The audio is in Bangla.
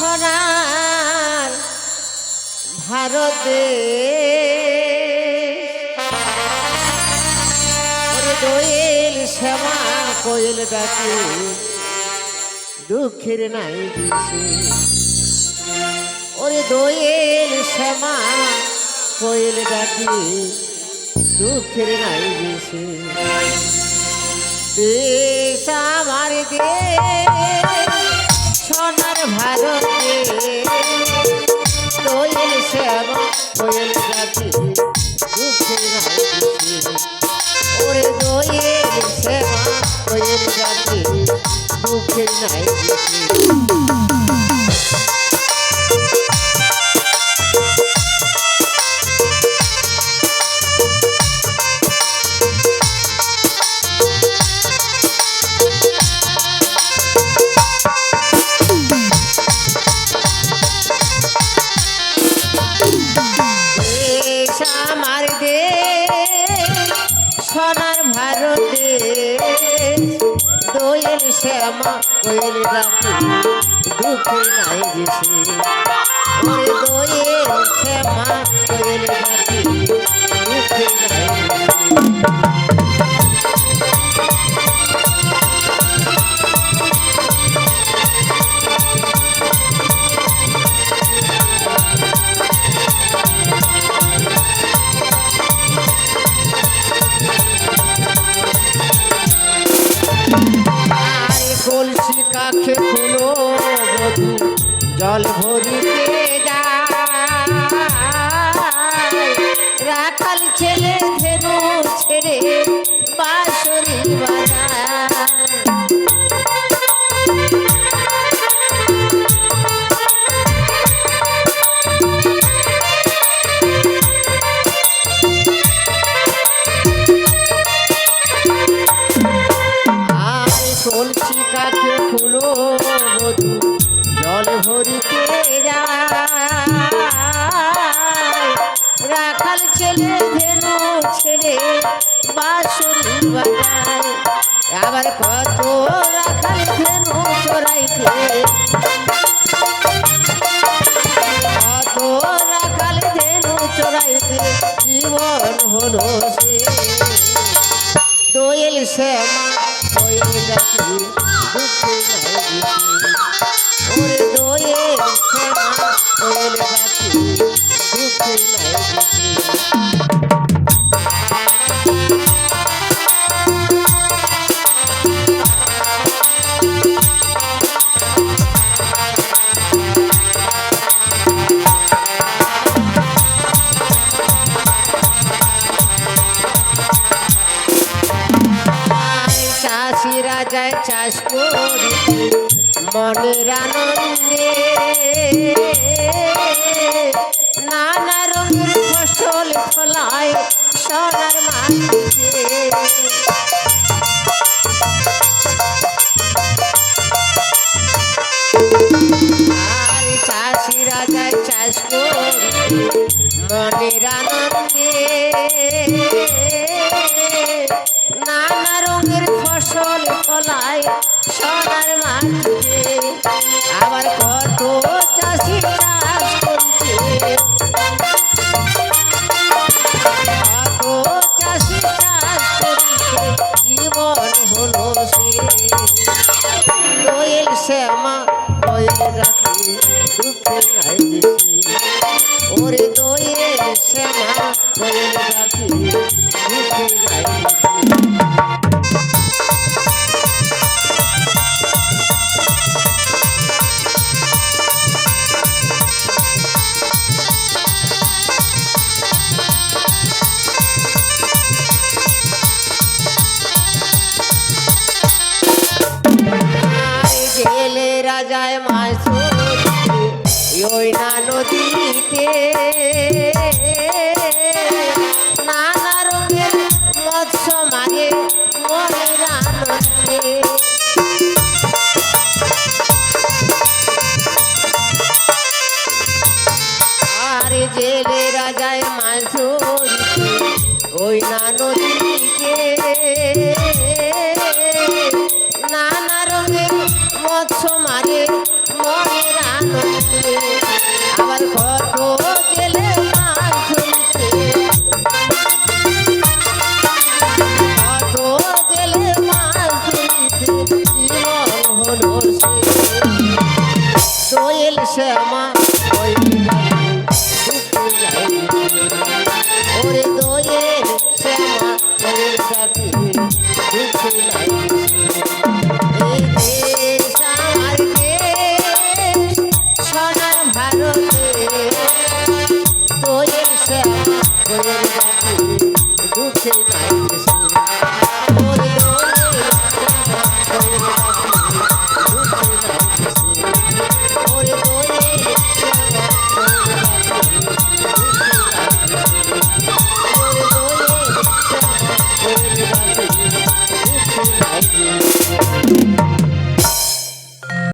সোনার ভারতে। দোয়েল শ্যামা, কোয়েল ডাকে, দুঃখের নাই দিছে ওরে দোয়েল শ্যামা, কোয়েল ডাকে, দুঃখের নাই দিছে দেশ আমার দেশ ভারতে সোনার ভারতে দোয়েল শ্যামা কোয়েল রাখি দুঃখে নাই গেছে দোয়েল কাছে খুলো বধু জল ভরিতে যায়। রাখাল ছেলে ধেনু ছেড়ে বাঁশুরি বাজায়। আবার কত রাখাল ধেনু চড়াইতে কত রাখাল ধেনু চড়াইতে জীবন হলো সে। দোয়েল শ্যামা ডাকি দুঃখে নাই চাষিরা যায় চাষ করি মনের আনন্দে। নানা রঙের ফসল ফলায় সোনার মাটিতে। নানা রঙের সোনার মাটিতে আবার কত চাষি চাষ করতে কত চাষি চাষ করতে রাজায় মাছ ওই না নদীতে নানা রঙের মৎস্য মারে মনের আনন্দে আর জেলে রাজায় মাছ ওই না নদীতে মৎস্য মারে মনের আনন্দে। আবার কত